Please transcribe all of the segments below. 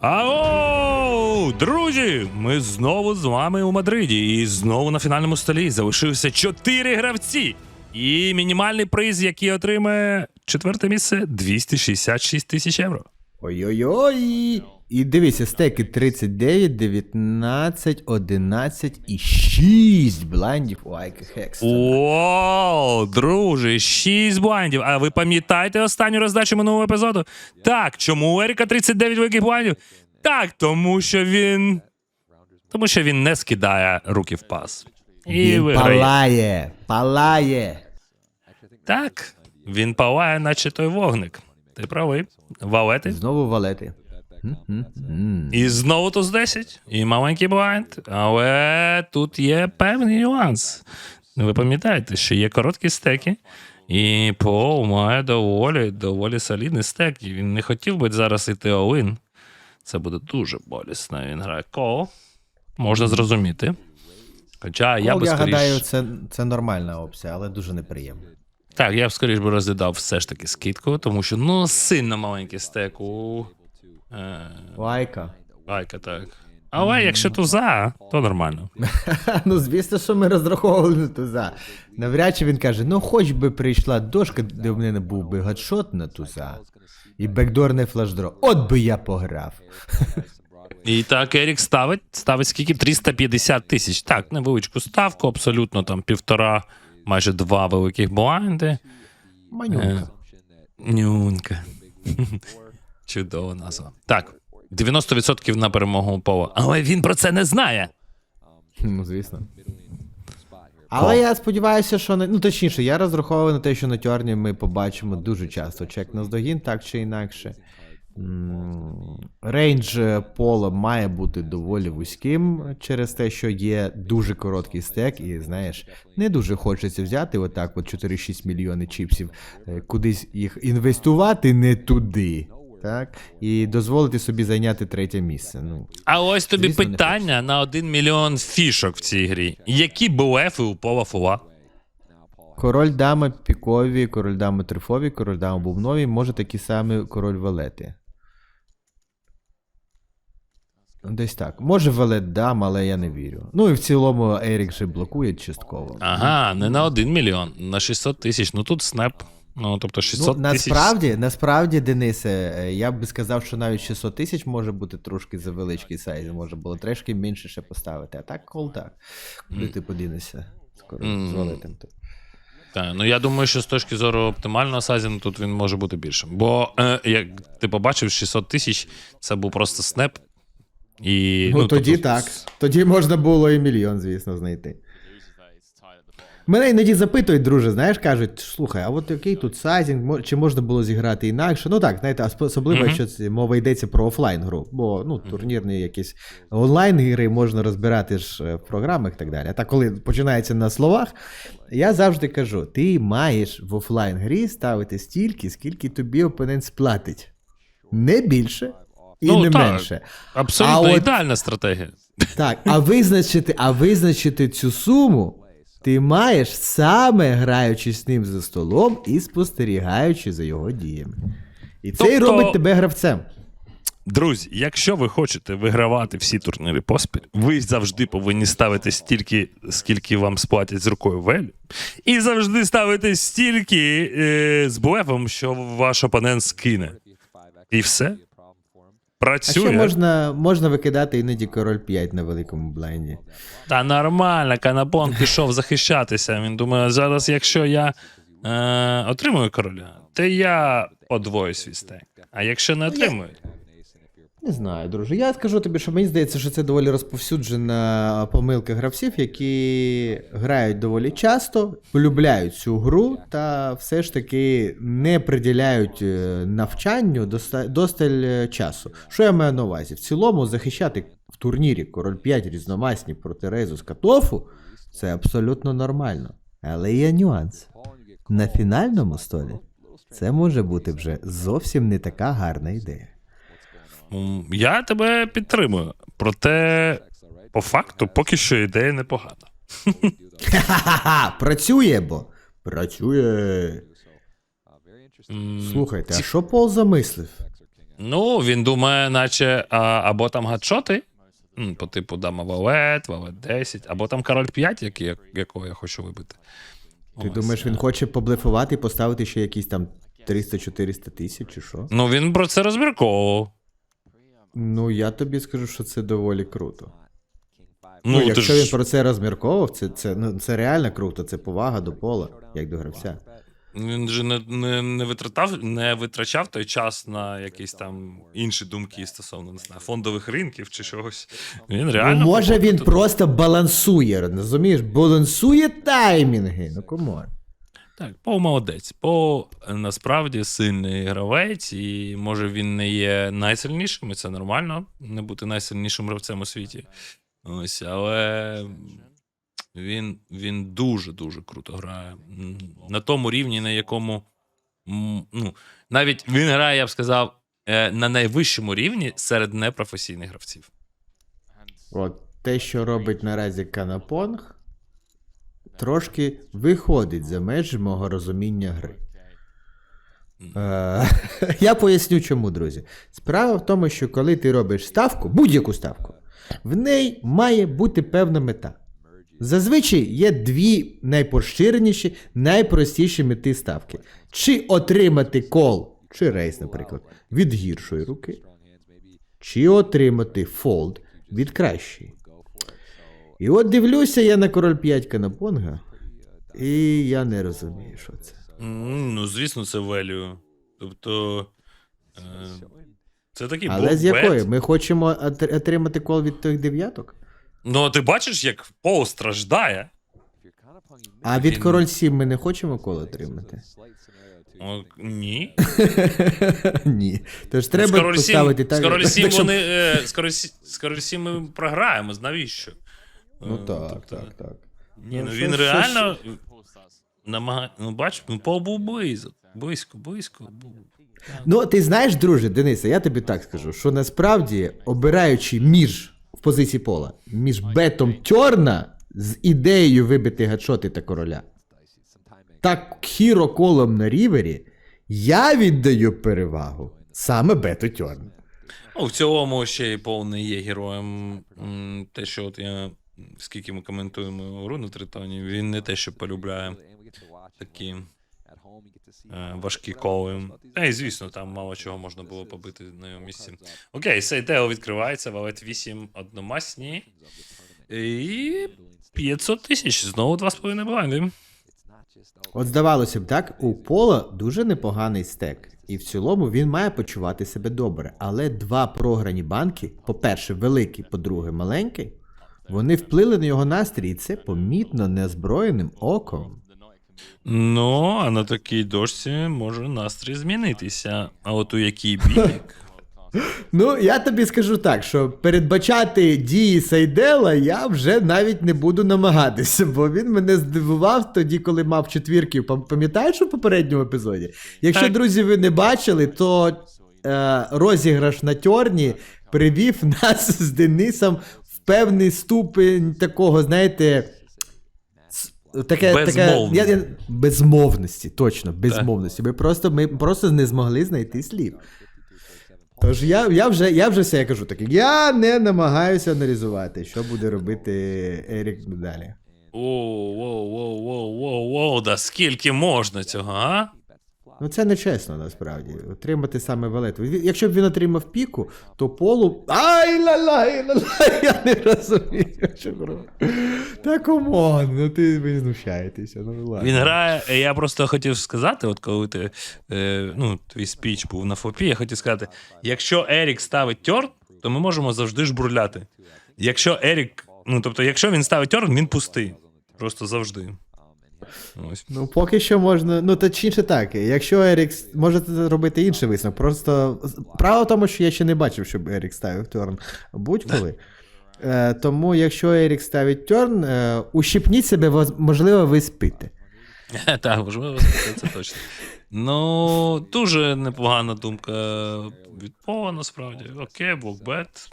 Ау, друзі! Ми знову з вами у Мадриді. І знову на фінальному столі залишилися чотири гравці. І мінімальний приз, який отримає четверте місце 266 тисяч євро. Ой-ой-ой. І дивіться, стеки 39, 19, 11 і 6 блайндів у Айка Хекс. О, друже, 6 блайндів. А ви пам'ятаєте останню роздачу минулого епізоду? Так, чому у Еріка 39 великих блайндів? Так, тому що він. Тому що він не скидає руки в пас. І Він виграє. палає, палає. Так, він палає, наче той вогник. Ти правий. Валети. Знову валети. І знову туз 10, і маленький блайнд. Але тут є певний нюанс. Ви пам'ятаєте, що є короткі стеки, і Пол має доволі, доволі солідний стек. І він не хотів би зараз іти олин. Це буде дуже болісно. Він грає кол. Можна зрозуміти. Хоча я Кол, би я скоріш... гадаю, це, це нормальна опція, але дуже неприємно. Так, я б скоріш би розглядав все ж таки скидку, тому що ну сильно маленький стек у е, У Айка. Айка, так. Але якщо туза, то нормально. ну, звісно, що ми розраховували на туза. Навряд чи він каже: ну, хоч би прийшла дошка, де в мене був би гадшот на туза. І бекдорний флешдро. От би я пограв. І так Ерік ставить, ставить скільки? 350 тисяч. Так, невеличку ставку, абсолютно там півтора, майже два великих блайнди. Манюнка. Нюнка. Чудова назва. Так, 90% на перемогу Пола. Але він про це не знає. Ну, звісно. Але я сподіваюся, що не. Ну, точніше, я розраховую на те, що на тьорні ми побачимо дуже часто чек на здогін, так чи інакше. Рейндж е, пола має бути доволі вузьким через те, що є дуже короткий стек, і знаєш, не дуже хочеться взяти отак, от 4-6 мільйони чіпсів, е, кудись їх інвестувати не туди. Так, і дозволити собі зайняти третє місце. Ну, А ось тобі Звісно, питання на 1 мільйон фішок в цій грі. Які буефи у Пола Фула? Король дама пікові, король дама трифові, король дама бубнові, може такі самі король валети. Десь так. Може валет дам, але я не вірю. Ну і в цілому Ерік же блокує частково. Ага, не на 1 мільйон, на 600 тисяч. Ну тут снеп. Ну, тобто 600 Ну, тисяч. насправді, насправді, Денисе, е, я б сказав, що навіть 600 тисяч може бути трошки за величкий сайз, може було трошки менше ще поставити. А так кол так. Куди ти подінешся? Скоро Мгм. з Так, ну я думаю, що з точки зору оптимального сайзінгу тут він може бути більшим. Бо, е, як ти побачив, 600 тисяч це був просто снеп. І, Ну, тоді тобто, так. Тоді можна було і мільйон, звісно, знайти. Мене іноді запитують, друже, знаєш, кажуть, слухай, а от який тут сайзінг, чи можна було зіграти інакше? Ну так, знаєте, ос- особливо, якщо це мова йдеться про офлайн гру, бо ну, турнірні якісь онлайн ігри можна розбирати ж е, в програмах і так далі. А так, коли починається на словах, я завжди кажу: ти маєш в офлайн грі ставити стільки, скільки тобі опонент сплатить. Не більше і Ну, не так. менше. Абсолютно А от- ідеальна стратегія. Так, а визначити, а визначити цю суму ти маєш саме граючи з ним за столом і спостерігаючи за його діями. І це Тобто- робить тебе гравцем. Друзі, якщо ви хочете вигравати всі турніри поспіль, ви завжди повинні ставити стільки, скільки вам сплатять з рукою велю, і завжди ставити стільки е, з блефом, що ваш опонент скине. І все. А ще можна, можна викидати іноді король 5 на великому блайнді. Та нормально, Канапон пішов захищатися. Він думає, зараз, якщо я е, отримую короля, то я подвою свій стек. А якщо не отримую, Не знаю, друже. Я скажу тобі, що мені здається, що це доволі розповсюджена помилка гравців, які грають доволі часто, полюбляють цю гру та все ж таки не приділяють е, навчанню доста- досталь е, часу. Що я маю на увазі? В цілому захищати в турнірі король 5 різномасні проти Рейзу з Катофу це абсолютно нормально. Але є нюанс. На фінальному столі це може бути вже зовсім не така гарна ідея. Я тебе підтримую. Проте, по факту, поки що ідея непогана. Ха-ха-ха! Працює, бо. Працює. Слухайте, а що Пол замислив? Ну, він думає, наче а, або там гадшоти, по типу дама валет, валет 10, або там король 5, який, якого я хочу вибити. Ти Ось. думаєш, він хоче поблефувати і поставити ще якісь там 300-400 тисяч чи що? Ну, він про це розмірковував. Ну, я тобі скажу, що це доволі круто. Ну, Ну, якщо ж... він про це розмірковував, це, це, ну, це реально круто, це повага до пола, як до гравця. Він же не, не, не, витратав, не витрачав той час на якісь там інші думки стосовно не знаю, фондових ринків чи чогось. Він реально. ну, може він тут- просто балансує, розумієш? Балансує таймінги. Ну комон. Так, Пол молодець. Пол е, насправді сильний гравець, і може він не є найсильнішим, і це нормально не бути найсильнішим гравцем у світі. Ось, але він, він дуже-дуже круто грає. На тому рівні, на якому ну, навіть він грає, я б сказав, е, на найвищому рівні серед непрофесійних гравців. От те, що робить наразі Канапонг, трошки виходить за межі мого розуміння гри. Е, я поясню чому, друзі. Справа в тому, що коли ти робиш ставку, будь-яку ставку, в неї має бути певна мета. Зазвичай є дві найпоширеніші, найпростіші мети ставки: чи отримати кол, чи рейс, наприклад, від гіршої руки, чи отримати фолд від кращої. І от дивлюся я на король 5 Канапонга, і я не розумію, що це. М, Ну, звісно, це value. Тобто. Е, це такий Але з якої? Ми хочемо отр- отримати кол від тих дев'яток? Ну, а ти бачиш, як Пол страждає? А від король 7 ми не хочемо кол отримати? О, ні. Ні. Тож з треба король поставити 7, так. з король 7 щоб- вони. Е, з, король, сі- з король 7 ми програємо. Навіщо? Ну Е, так, тобто, так, так. Ні, ну він що- реально намагає. Ну, бач, ну, Пол був близько. Близько, близько. Ну, ти знаєш, друже, Денисе, я тобі так скажу, що насправді, обираючи між в позиції пола, між бетом Тьорна з ідеєю вибити гачоти та короля, та хіро колом на рівері, я віддаю перевагу саме бету Тьорна. Ну, в цілому ще й Пол не є героєм. Те, що от я. Скільки ми коментуємо гру на тритоні, він не те, що полюбляє такі е, важкі коли. Та й звісно, там мало чого можна було побити на його місці. Окей, Сейтео відкривається, валет 8 одномасні. І 500 тисяч. Знову 2,5 блайнди. От здавалося б, так, у пола дуже непоганий стек, і в цілому він має почувати себе добре. Але два програні банки, по-перше, великий, по-друге, маленький, вони вплили на його настрій, і це помітно неозброєним оком. Ну, а на такій дошці може настрій змінитися. А от у який бік. Ну, я тобі скажу так, що передбачати дії Сайдела я вже навіть не буду намагатися, бо він мене здивував тоді, коли мав четвірки. Пам'ятаєш у попередньому епізоді? Якщо, Так. друзі, ви не бачили, то е, розіграш на тьорні привів нас з Денисом певний ступень такого, знаєте. Таке, таке, я, я, безмовності, точно, безмовності. Ми просто, ми просто не змогли знайти слів. Тож я, я, вже, я вже все я кажу так. Я не намагаюся аналізувати, що буде робити Ерік далі. Воу, воу, воу, воу, воу, воу, да скільки можна цього, а? Ну це не чесно насправді. Отримати саме валет. Якщо б він отримав піку, то полу. Ай ла-ла, ла-ла, я не розумію, що. Та комон, ну ти ви знущаєтеся. Ну ладно. Він грає. Я просто хотів сказати, от коли ти е, ну, твій спіч був на фопі, я хотів сказати: якщо Ерік ставить тьорн, то ми можемо завжди жбурляти. Якщо Ерік, ну тобто, якщо він ставить тьорн, він пустий. Просто завжди. Ось. Ну, поки що можна. Ну, точніше так. Якщо Ерік с- можете зробити інший висновок. Просто право в тому, що я ще не бачив, щоб Ерік ставив Терн будь-коли. Е, тому, якщо Ерік ставить Терн, е, ущипніть себе, можливо, ви спите. Так, можливо, це точно. Ну, дуже непогана думка від Пола, насправді. Окей, блокбет.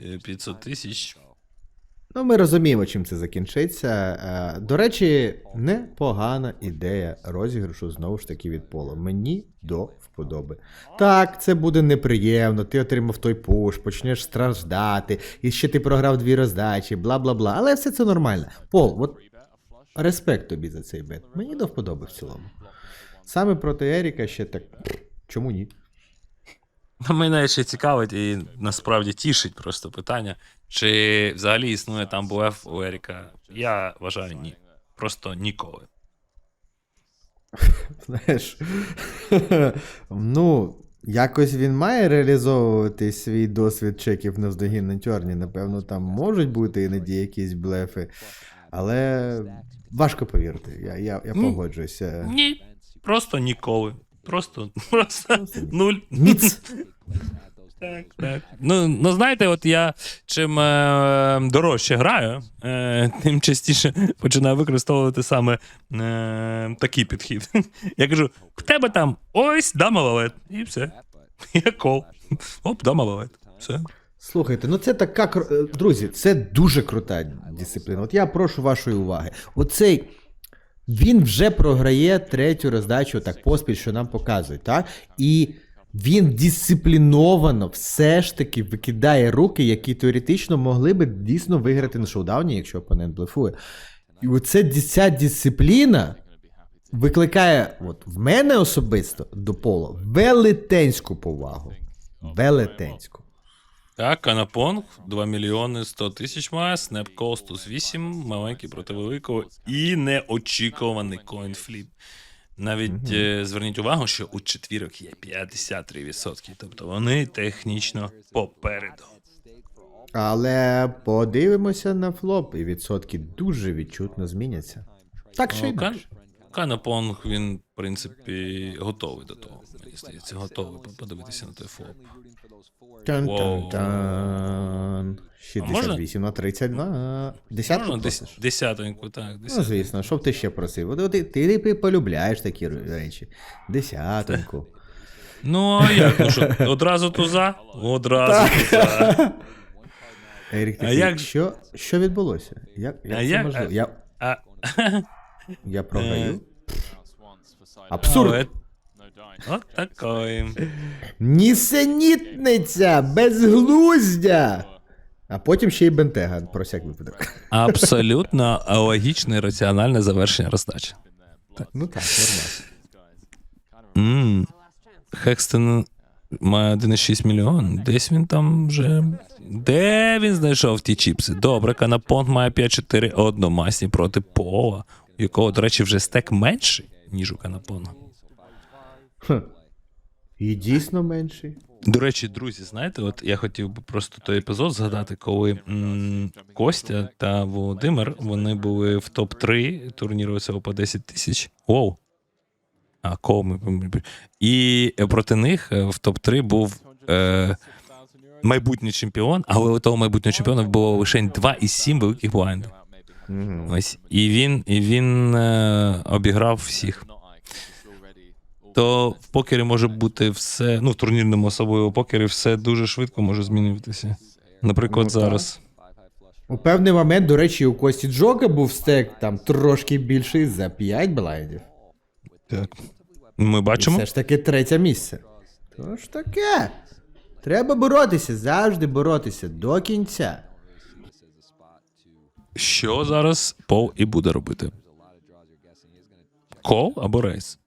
Е, 500 тисяч. Ну, ми розуміємо, чим це закінчиться. Е, До речі, непогана ідея розіграшу знову ж таки від пола. Мені до вподоби. Так, це буде неприємно, ти отримав той пуш, почнеш страждати, і ще ти програв дві роздачі, бла бла бла. Але все це нормально. Пол, от респект тобі за цей бет. Мені до вподоби в цілому. Саме проти Еріка ще так. Чому ні? Мене ще цікавить і насправді тішить просто питання, чи взагалі існує там БФ у Еріка. Я вважаю, ні. Просто ніколи. Знаєш, ну, якось він має реалізовувати свій досвід чеків навздогін на тьорні. Напевно, там можуть бути іноді якісь блефи, але важко повірити. Я, я, я Ну, погоджуюся. Ні. Просто ніколи. Просто, просто нуль. Міц. Так, так. Ну, ну знаєте, от я чим е, дорожче граю, е, тим частіше починаю використовувати саме е, такий підхід. Я кажу: в тебе там ось дама валет, і все. Я кол. Оп, дама валет. Все. Слухайте, ну це така е, друзі, це дуже крута дисципліна. От я прошу вашої уваги. Оцей. Він вже програє третю роздачу так поспіль, що нам показують, так? І він дисципліновано все ж таки викидає руки, які теоретично могли би дійсно виграти на шоудауні, якщо опонент блефує. І оце ця дисципліна викликає от, в мене особисто до пола велетенську повагу. Велетенську. Так, Канапонг 2 мільйони 100 тисяч має, Снеп Костус 8, маленький проти великого і неочікуваний коінфліп. Навіть е, зверніть увагу, що у четвірок є 53%, тобто вони технічно попереду. Але подивимося на флоп, і відсотки дуже відчутно зміняться. Так чи Ну, інакше. Канапонг, він, в принципі, готовий до того. Мені здається, готовий подивитися на той флоп. Тан-тан-тан. 68 на 32. Десятку Можна дес... просиш? десятоньку, так, Ну, десятоньку. звісно, що б ти ще просив? От Ти, ти, ти полюбляєш такі речі. Десятоньку. Ну, а як? Ну що, одразу туза? Одразу туза. Ерік, А як- що, що відбулося? Як, як А це як- можливо? Я, А, я програю? Е, Абсурд! От такої. Нісенітниця! Безглуздя! А потім ще й бентега, про всяк випадок. Абсолютно логічне і раціональне завершення роздачі. Ну так, нормально. М, Хекстон має 1,6 мільйон. Десь він там вже. Де він знайшов ті чіпси? Добре, Канапонт має 5-4 одномасні проти Пола, якого, до речі, вже стек менший, ніж у Канапона. Хм. І дійсно менший. До речі, друзі, знаєте, от я хотів би просто той епізод згадати, коли м, Костя та Володимир вони були в топ-3 турніру цього по 10 тисяч. Оу. А, ми І проти них е, в топ-3 був е, майбутній чемпіон, але у того майбутнього чемпіона було лише 2,7 великих блайндів. Мгм. Ось. І він, і він е, обіграв всіх. То в покері може бути все, ну в турнірному особливо покері все дуже швидко може змінюватися. Наприклад, Ну, так. зараз. У певний момент, до речі, у Кості Джока був стек там трошки більший за 5 блайндів. Так. Ми І бачимо. все ж таки третє місце. Тож таке. Треба боротися, завжди боротися до кінця. Що зараз Пол і буде робити? Кол або рейс?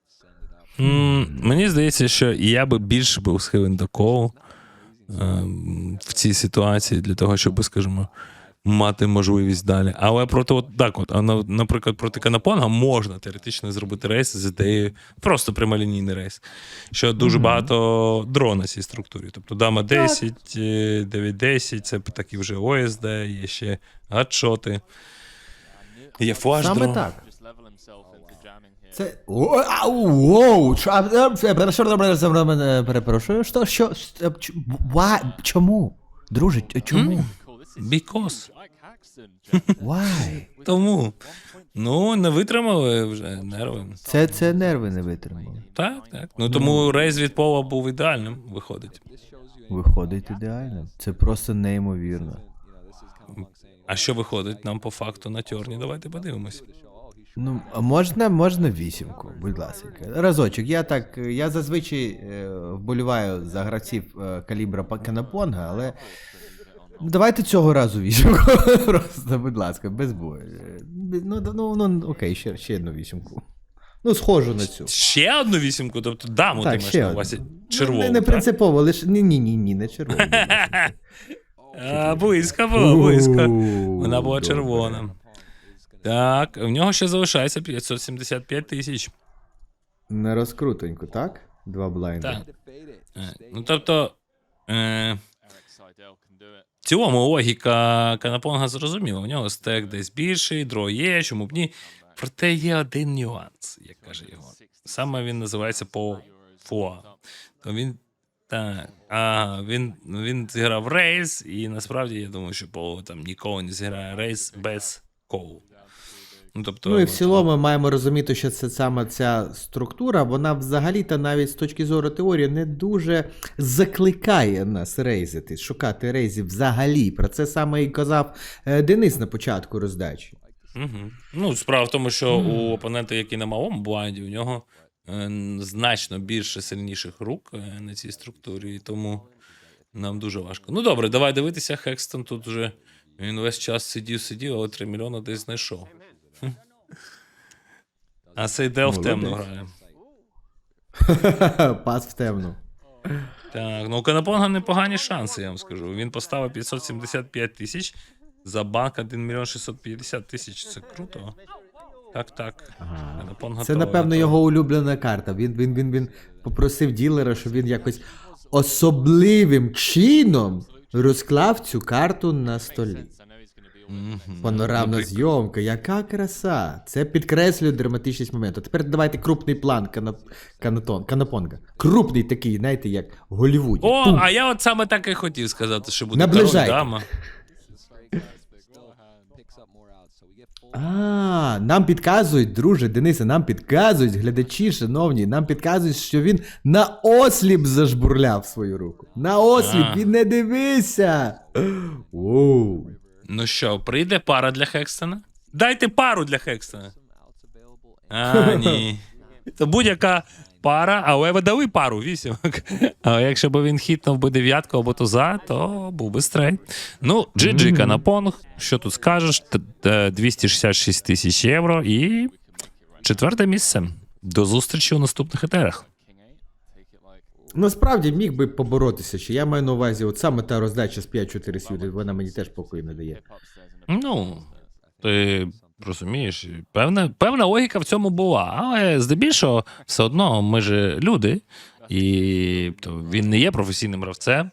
М, мені здається, що я би більше був схилен до кол е, в цій ситуації для того, щоб, скажімо, мати можливість далі. Але проти от так, от, а наприклад, проти Канапонга можна теоретично зробити рейс з ідеєю просто прямолінійний рейс. Що дуже багато дрон на цій структурі. Тобто дама 10, е, 9-10, це такі вже ОСД, є ще гадшоти. Є флаш Саме дрон. так. Це. О, ау, Воу! Чо- а, е, е, перепрошую, що, чому? Друже, чому? Because. Why? Тому. Ну, не витримали вже нерви. Це, це нерви не витримали. Так, так. Ну тому рейс від пола був ідеальним, виходить. Виходить ідеально. Це просто неймовірно. А що виходить нам по факту на тьорні? Давайте подивимось. Ну, а можна, можна вісімку, будь ласка. Разочок. Я так, я зазвичай е, вболіваю за гравців е, калібра Канапонга, але давайте цього разу вісімку. Просто, будь ласка, без бою. Ну, ну, ну окей, ще, ще одну вісімку. Ну, схожу на цю. Ще одну вісімку, тобто даму ти Так, маєш на увазі. Ну, Червону. Не, не так? принципово, лише ні, ні, ні, ні, не червону. А, близько було, близько. Вона була червона. Так, в нього ще залишається 575 тисяч. На розкрутоньку, так? Два блайнди. Так. Е, Ну, тобто, е, цілому логіка Канапонга зрозуміла. У нього стек десь більший, дро є, чому б ні. Проте є один нюанс, як каже його. Саме він називається по фуа. То він. Так, а, він, він зіграв рейс, і насправді я думаю, що Пол там ніколи не зіграє рейс без колу. Ну, тобто, Ну і в цілому ми маємо розуміти, що це саме ця структура, вона взагалі-то навіть з точки зору теорії не дуже закликає нас рейзити, шукати рейзів взагалі. Про це саме і казав е, Денис на початку роздачі. Угу. Ну, справа в тому, що у опонента, який на малому блайнді, у нього е, значно більше сильніших рук е, на цій структурі, і тому нам дуже важко. Ну добре, давай дивитися. Хекстон тут вже він весь час сидів, сидів, але 3 мільйони десь знайшов. А Сейдел в темну грає. Пас в темну. Так, ну у Канапонга непогані шанси, я вам скажу. Він поставив 575 тисяч за банк 1 мільйон 650 тисяч. Це круто. Так, так. Канапонга Це, напевно, його улюблена карта. Він, він, він, він попросив ділера, щоб він якось особливим чином розклав цю карту на столі. Панорамна зйомка, яка краса! Це підкреслює драматичність моменту. Тепер давайте крупний план канап... канатон... канапонга. Крупний такий, знаєте, як в Голлівуді. О, Пум. а я от саме так і хотів сказати, що буде Наближайте. дама. А, нам підказують, друже, Денисе, нам підказують, глядачі, шановні, нам підказують, що він на осліп зажбурляв свою руку. На осліп, А. він не дивився. Воу. Ну що, прийде пара для Хекстона? Дайте пару для Хекстона. А, ні. Це будь-яка пара, але ви дали пару вісімок. А якщо б він хітнув би дев'ятку або туза, то був би стрейт. Ну, GG Канапонг, що тут скажеш? Т- т- 266 тисяч євро і четверте місце. До зустрічі у наступних етерах. Насправді міг би поборотися ще. Я маю на увазі, от саме та роздача з 5-4 сюди, вона мені теж покою не дає. Ну, ти розумієш, певна, певна логіка в цьому була, але здебільшого, все одно ми ж люди, і то він не є професійним гравцем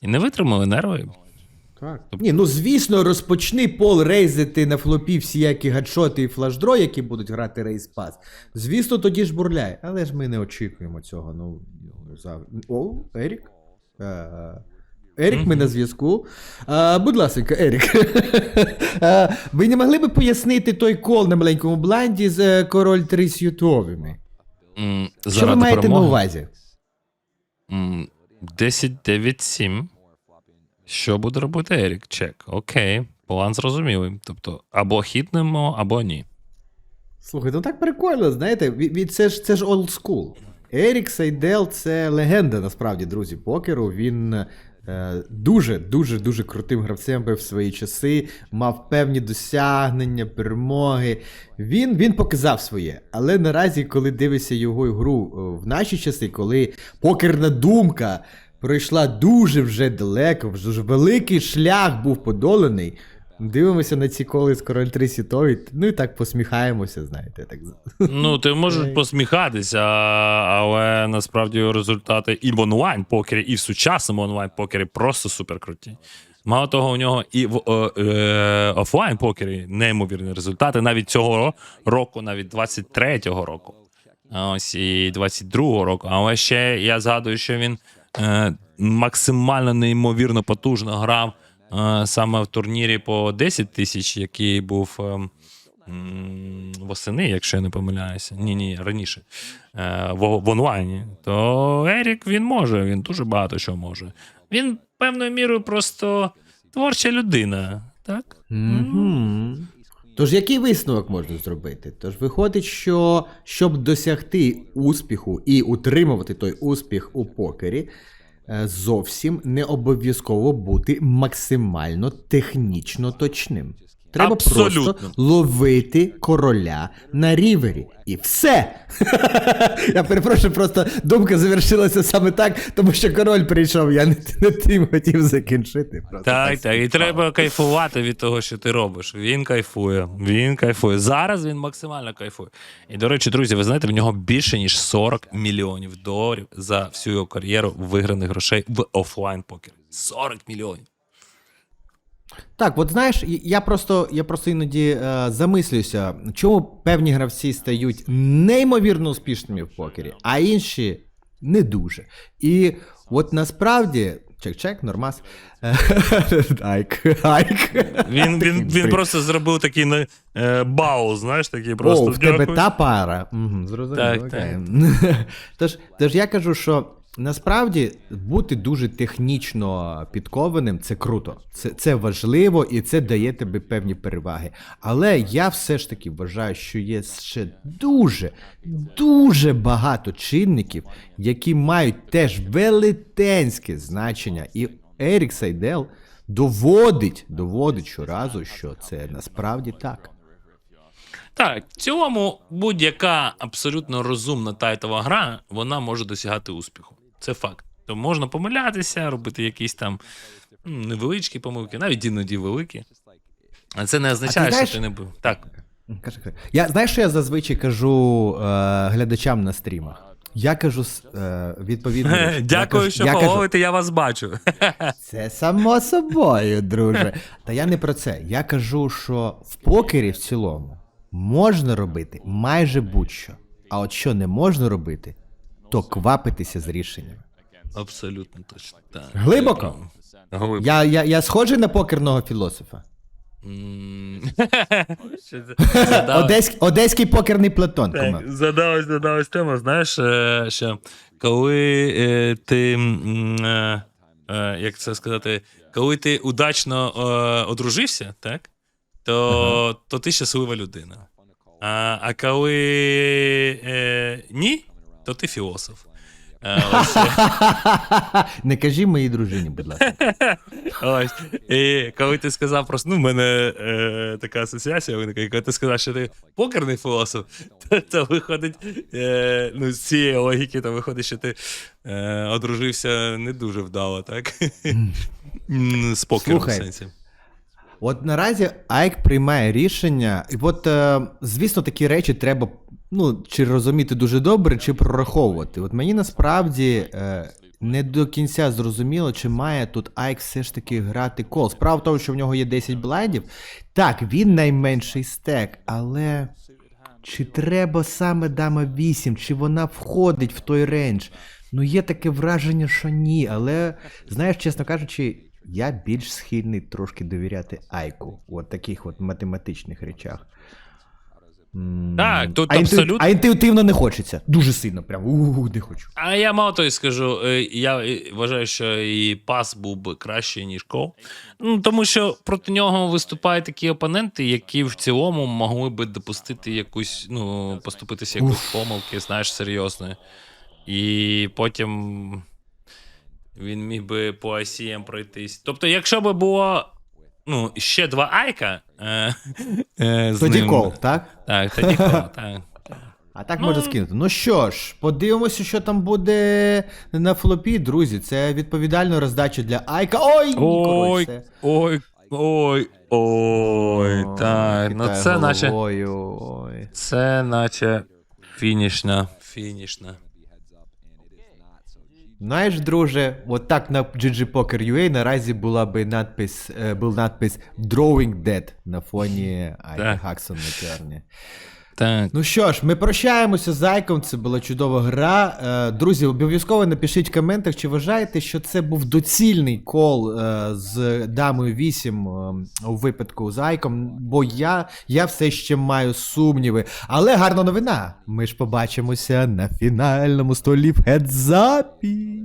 і не витримали нерви. Так. Ні, ну звісно, розпочни пол рейзити на флопі всіякі гадшоти і флашдро, які будуть грати рейс пас. Звісно, тоді ж бурляй. Але ж ми не очікуємо цього. Ну, за... О, Ерік? Е, Ерік, ми на зв'язку. А, будь ласка, Ерік. А, ви не могли би пояснити той кол на маленькому бланді з е, король 3 сютовими? М, Що ви маєте на увазі? М, 10-9-7. Що буде робити Ерік? Чек. Окей, план зрозумілий. Тобто, або хітнемо, або ні. Слухай, ну так прикольно, знаєте, це ж це ж old school. Ерік Сейдел це легенда, насправді, друзі, покеру. Він е, дуже, дуже, дуже крутим гравцем був в свої часи, мав певні досягнення, перемоги. Він, він показав своє. Але наразі, коли дивишся його гру е, в наші часи, коли покерна думка пройшла дуже вже далеко, вже великий шлях був подоланий. Дивимося на ці коли з король 3 світові, ну і так посміхаємося, знаєте. Так. Ну, ти можеш посміхатися, але насправді результати і в онлайн покері, і в сучасному онлайн покері просто супер круті. Мало того, у нього і в е, е, офлайн покері неймовірні результати навіть цього року, навіть 23-го року. Ось і 22-го року. Але ще я згадую, що він е, максимально неймовірно потужно грав саме в турнірі по 10 тисяч, який був. е, восени, якщо я не помиляюся. Ні, ні, раніше. Е, в, онлайні. То Ерік він може, він дуже багато що може. Він певною мірою просто творча людина. Так? Угу. Тож який висновок можна зробити? Тож виходить, що щоб досягти успіху і утримувати той успіх у покері, е, зовсім не обов'язково бути максимально технічно точним. Треба Абсолютно. просто ловити короля на рівері. І все. Я перепрошую, просто думка завершилася саме так, тому що король прийшов, я не, не тим хотів закінчити. Просто Так, так, і треба кайфувати від того, що ти робиш. Він кайфує, він кайфує. Зараз він максимально кайфує. І до речі, друзі, ви знаєте, в нього більше ніж 40 мільйонів доларів за всю його кар'єру виграних грошей в офлайн покері. 40 мільйонів. Так, от знаєш, я просто, я просто іноді е, замислююся, чому певні гравці стають неймовірно успішними в покері, а інші не дуже. І от насправді. Чек-чек, нормас. Айк, айк. Він, він, він просто зробив такий на- е, бау, знаєш, такий просто. О, в тебе та пара. Угу, зрозуміло. Так, окей. тож, тож я кажу, що насправді бути дуже технічно підкованим це круто. Це, це важливо і це дає тобі певні переваги. Але я все ж таки вважаю, що є ще дуже, дуже багато чинників, які мають теж велетенське значення. І Ерік Сайдел доводить, доводить щоразу, що це насправді так. Так, в цілому будь-яка абсолютно розумна тайтова гра, вона може досягати успіху. Це факт. То можна помилятися, робити якісь там невеличкі помилки, навіть іноді великі. А це не означає, знаєш- що ти не був. Так. Я знаєш, що я зазвичай кажу е, глядачам на стрімах? Я кажу е, відповідно. Я Дякую, кажу- що я кажу, я вас бачу. Це само собою, друже. Та я не про це. Я кажу, що в покері в цілому можна робити майже будь-що. А от що не можна робити, то квапитися з рішеннями. Абсолютно точно. Так. Глибоко? Глибоко. Я, я, я схожий на покерного філософа. Задав- Одеський, одеський покерний Платон. Так, задалась, задалась тема. Знаєш, е, що коли е, ти. е, е, Як це сказати, коли ти удачно е, одружився, так? То, то ти щаслива людина. А, а коли е, ні, то ти філософ. Не кажи моїй дружині, будь ласка. Ось. І коли ти сказав просто, ну, в мене е, така асоціація виникає, коли ти сказав, що ти покерний філософ, то, то виходить, е, ну, з цієї логіки, то виходить, що ти е, одружився не дуже вдало, так? З покером в Слухай, сенсі. От наразі Айк приймає рішення, і от, е, звісно, такі речі треба ну, чи розуміти дуже добре, чи прораховувати. От мені насправді е, не до кінця зрозуміло, чи має тут Айк все ж таки грати кол. Справа в тому, що в нього є 10 блайндів. Так, він найменший стек, але. Чи треба саме дама 8, чи вона входить в той рейндж? Ну, є таке враження, що ні, але знаєш, чесно кажучи, я більш схильний трошки довіряти Айку от таких от математичних речах. Так, тут а, абсолютно- а інтуїтивно не хочеться. Дуже сильно, прям у не хочу. А я мало того й скажу, е, я е, вважаю, що і пас був би кращий, ніж кол. Ну, тому що проти нього виступають такі опоненти, які в цілому могли би допустити якусь, ну, поступитися якусь помилки, знаєш, серйозної. І потім він міг би по ICM пройтись. Тобто, якщо би було ну, ще два айка. Е, е, з Тоді ним- кол, так? Так, тоді кол, так. А так Ну- можна скинути. Ну що ж, подивимося, що там буде на флопі, друзі. Це відповідальна роздача для Айка. Ой! Ой, ой, ой, ой, так. Ну Хитає це наче. головою, ой. Це наче фінішна. Фінішна. Знаєш, друже, от так на GG Poker UA наразі була би надпис, е, був надпис Drawing Dead на фоні Так. Хаксон на терні. Так. Ну що ж, ми прощаємося з Айком. Це була чудова гра. Е, Друзі, обов'язково напишіть в коментах, чи вважаєте, що це був доцільний кол е, з дамою 8 е, у випадку з Айком. Бо я, я все ще маю сумніви. Але гарна новина. Ми ж побачимося на фінальному столі в хедзапі.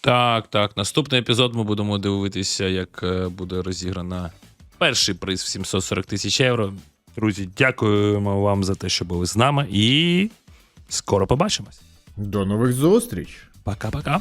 Так, так. Наступний епізод ми будемо дивитися, як буде розіграна перший приз в 740 тисяч євро. Друзі, дякуємо вам за те, що були з нами, і скоро побачимось. До нових зустріч! Пока-пока.